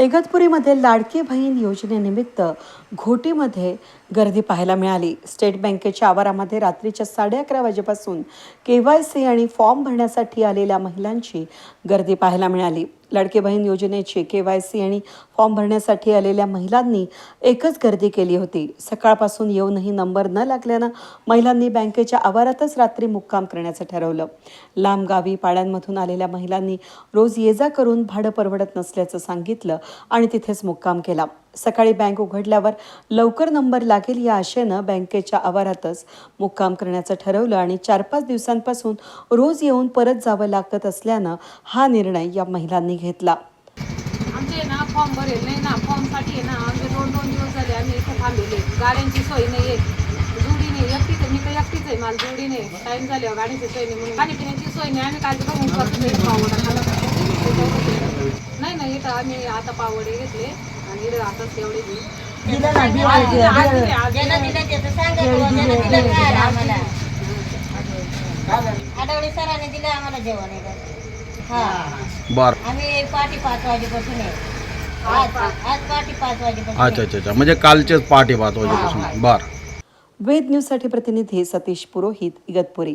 इगतपुरीमध्ये लाडकी बहीण योजनेनिमित्त घोटीमध्ये गर्दी पाहायला मिळाली. स्टेट बँकेच्या आवारामध्ये रात्रीच्या साडे अकरा वाजेपासून के वाय सी आणि फॉर्म भरण्यासाठी आलेल्या महिलांची गर्दी पाहायला मिळाली. लडके बहीण योजनेची के वाय सी आणि फॉर्म भरण्यासाठी आलेल्या महिलांनी एकच गर्दी केली होती. सकाळपासून येऊनही नंबर न लागल्यानं महिलांनी बँकेच्या आवारातच रात्री मुक्काम करण्याचं ठरवलं. लांब गावी पाड्यांमधून आलेल्या महिलांनी रोज ये जा करून भाडं परवडत नसल्याचं सांगितलं आणि तिथेच मुक्काम केला. सकाळी बँक उघडल्यावर लवकर नंबर लागेल या आशेनं बँकेच्या आवारातच मुक्काम करण्याचं ठरवलं आणि चार पाच दिवसांपासून रोज येऊन परत जावं लागत असल्यानं हा निर्णय या महिलांनी घेतला. आमचे ना फॉर्म भरेल नाही ना फॉर्मसाठी आहे ना आमचे दोन दोन दिवस झाले आम्ही इथं थांबलेले गाड्यांची सोय नाही आहे. जोडी नाही एकटीच आहे मी तर एकटीच आहे मला जोडी नाही. टाईम झाल्यावर गाडीची सोय नाही म्हणून खाण्यापिण्याची सोय नाही. आम्ही काळजी बघून करतो नाही पावडा नाही नाही इथं आम्ही आता पावडे घेतले. दिलं ना आम्हाला? आठवडे सरांनी दिलं आम्हाला जेवण हा. बर. आम्ही पाच वाजेपासून आहे. आज आज पाठी पाच वाजेपासून अच्छा अच्छा अच्छा. म्हणजे कालचेच पहाटे पाच वाजेपासून. बर. वेद न्यूजसाठी प्रतिनिधी सतीश पुरोहित इगतपुरी.